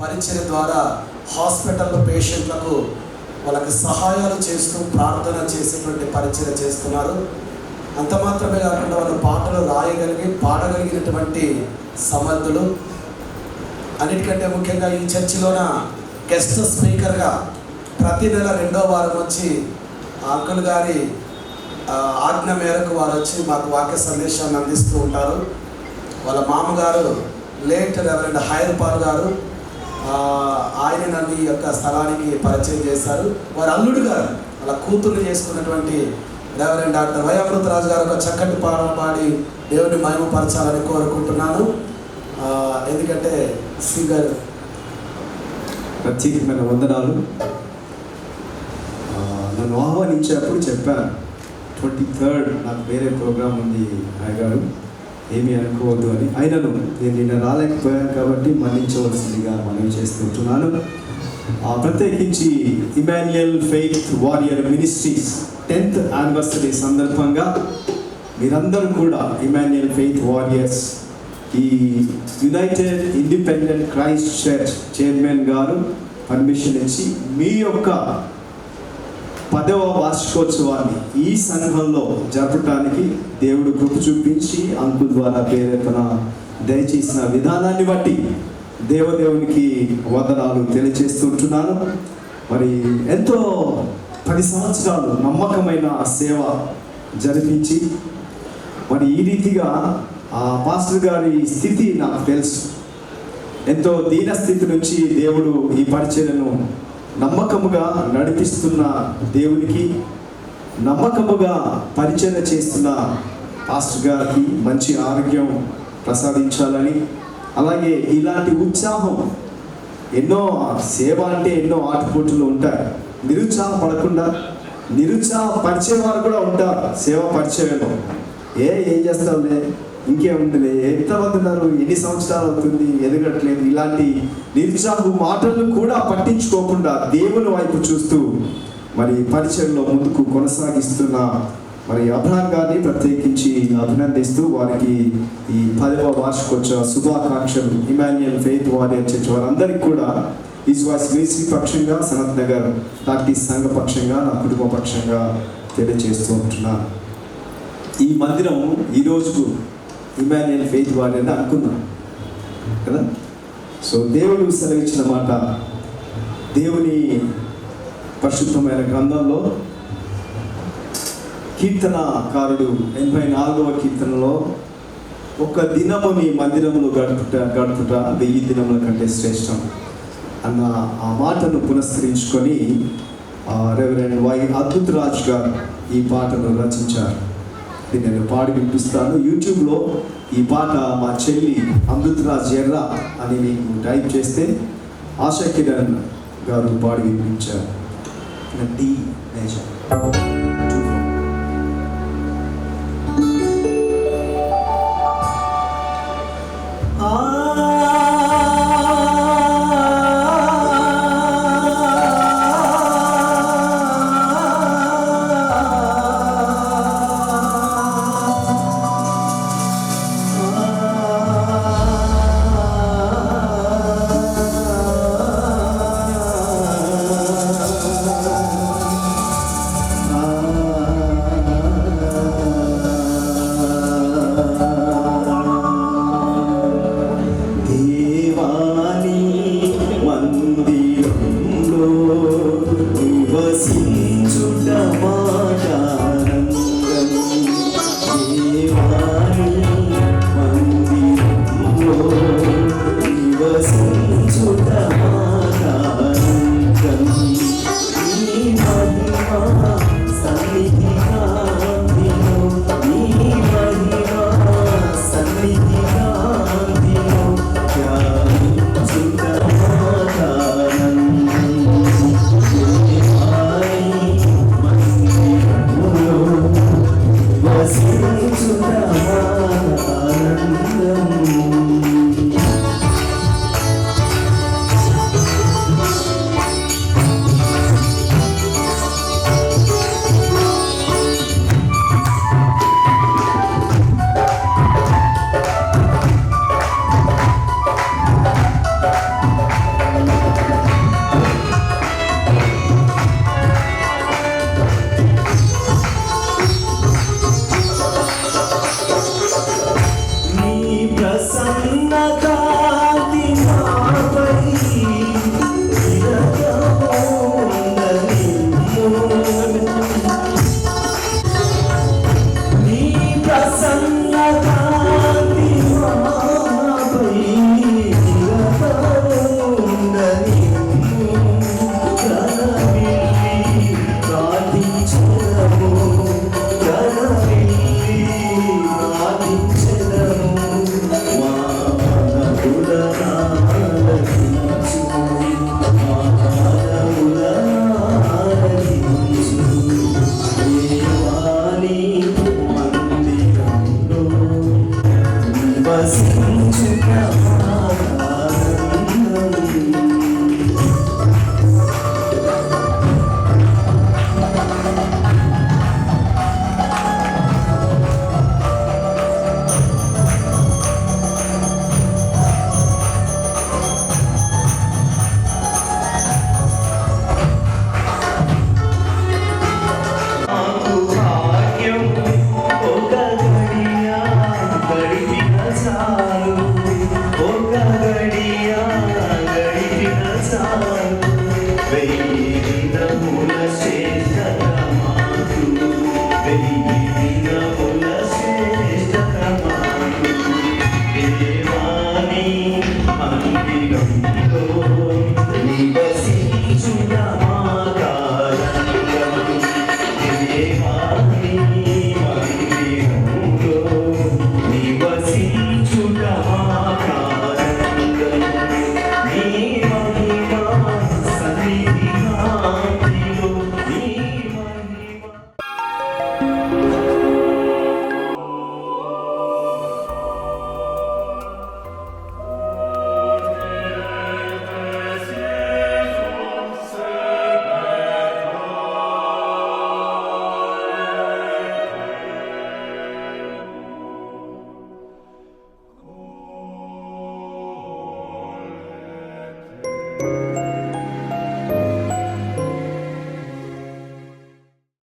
పరిచయం ద్వారా హాస్పిటల్లో పేషెంట్లకు వాళ్ళకి సహాయాలు చేస్తూ ప్రార్థన చేసేటువంటి పరిచయం చేస్తున్నారు. అంత మాత్రమే కాకుండా వాళ్ళు పాటలు రాయగలిగి పాడగలిగినటువంటి సమర్థులు. అన్నిటికంటే ముఖ్యంగా ఈ చర్చిలోన గెస్ట్ స్పీకర్గా ప్రతి నెల రెండో వారం వచ్చి అంకుల్ గారి ఆజ్ఞ మేరకు వారు వచ్చి మాకు వాక్య సందేశాన్ని అందిస్తూ ఉంటారు. వాళ్ళ మామగారు లేట్ రెవరెండ్ హైర్పాల్ గారు. ఆయన నన్ను ఈ యొక్క స్థలానికి పరిచయం చేశారు. వారి అల్లుడు గారు అలా కూతురు చేసుకున్నటువంటి రెవరెండ్ డాక్టర్ వయామృతరాజు గారు ఒక చక్కటి పాటలు పాడి దేవుడిని మహిమపరచాలని కోరుకుంటున్నాను. ఎందుకంటే సింగర్. ప్రత్యేకమైన వందనాలు. నన్ను ఆహ్వానించేటప్పుడు చెప్పాను ట్వంటీ థర్డ్ నాకు వేరే ప్రోగ్రామ్ ఉంది నాయగారు ఏమీ అనుకోవద్దు అని. అయినను నేను నిన్న రాలేకపోయాను కాబట్టి మన్నించవలసిందిగా మనవి చేస్తుంటున్నాను. ప్రత్యేకించి Emmanuel faith warrior ministries tenth anniversary సందర్భంగా మీరందరూ కూడా ఇమాన్యుయల్ ఫెయిత్ వారియర్స్ ఈ united independent Christ church chairman గారు పర్మిషన్ ఇచ్చి మీ యొక్క పదవ వార్షికోత్సవాన్ని ఈ సంఘంలో జరపటానికి దేవుడు కృప చూపించి అంకు ద్వారా ప్రేరేపణ దయచేసిన విధానాన్ని బట్టి దేవదేవునికి వందనాలు తెలియజేస్తుంటున్నాను మరి ఎంతో పది సంవత్సరాలు నమ్మకమైన సేవ జరిపించి మరి ఈ రీతిగా ఆ పాస్టర్ గారి స్థితి నాకు తెలుసు. ఎంతో దీన స్థితి నుంచి దేవుడు ఈ పరిచయను నమ్మకముగా నడిపిస్తున్న దేవునికి నమ్మకముగా పరిచయం చేస్తున్న పాస్టర్ గారికి మంచి ఆరోగ్యం ప్రసాదించాలని అలాగే ఇలాంటి ఉత్సాహం ఎన్నో సేవ అంటే ఎన్నో ఆటపోటులు ఉంటాయి. నిరుత్సాహపడకుండా నిరుత్సాహపరిచే వారు కూడా ఉంటారు సేవ పరిచయంలో. ఏ ఏం చేస్తావులే? ఇంకేముందిలే ఎంతమంది ఉన్నారు ఎన్ని సంవత్సరాలు అవుతుంది? ఎదగట్లేదు ఇలాంటి నిరుత్సాహపు మాటలను కూడా పట్టించుకోకుండా దేవుని వైపు చూస్తూ మరి పరిచయంలో ముందుకు కొనసాగిస్తున్న మరి అబ్రహాం గారిని ప్రత్యేకించి అభినందిస్తూ వారికి ఈ పదవ వార్షికోత్సవ శుభాకాంక్షలు. ఇమాన్యుయల్ ఫెయిత్ వారియర్ చర్చ్ వారందరికీ కూడా ఈజ్ వేసి పక్షంగా సనత్ నగర్ టాక్టీస్ సంఘ పక్షంగా నా కుటుంబ పక్షంగా తెలియజేస్తూ ఉంటున్నాను. ఈ మందిరం ఈరోజు రోజుకు ఇమాన్యుయల్ ఫెయిత్ వారియర్ అనుకున్నాం. కదా? సో దేవుడు సెలవిచ్చిన మాట దేవుని పరిశుద్ధమైన గ్రంథంలో కీర్తనకారుడు ఎనభై నాలుగవ కీర్తనలో ఒక దినము నీ మందిరములు గడుపుట గడుపుట వెయ్యి దినముల కంటే శ్రేష్టం అన్న ఆ మాటను పునఃస్కరించుకొని రెవరెండ్ వై అద్భుత్ రాజ్ గారు ఈ పాటను రచించారు. నేను పాడి వినిపిస్తాను. యూట్యూబ్లో ఈ పాట మా చెల్లి అమృతరాజ్ ఎర్ర అని మీకు టైప్ చేస్తే ఆశా కిరణ్ గారు పాడి వినిపించారు. D major was meant to go.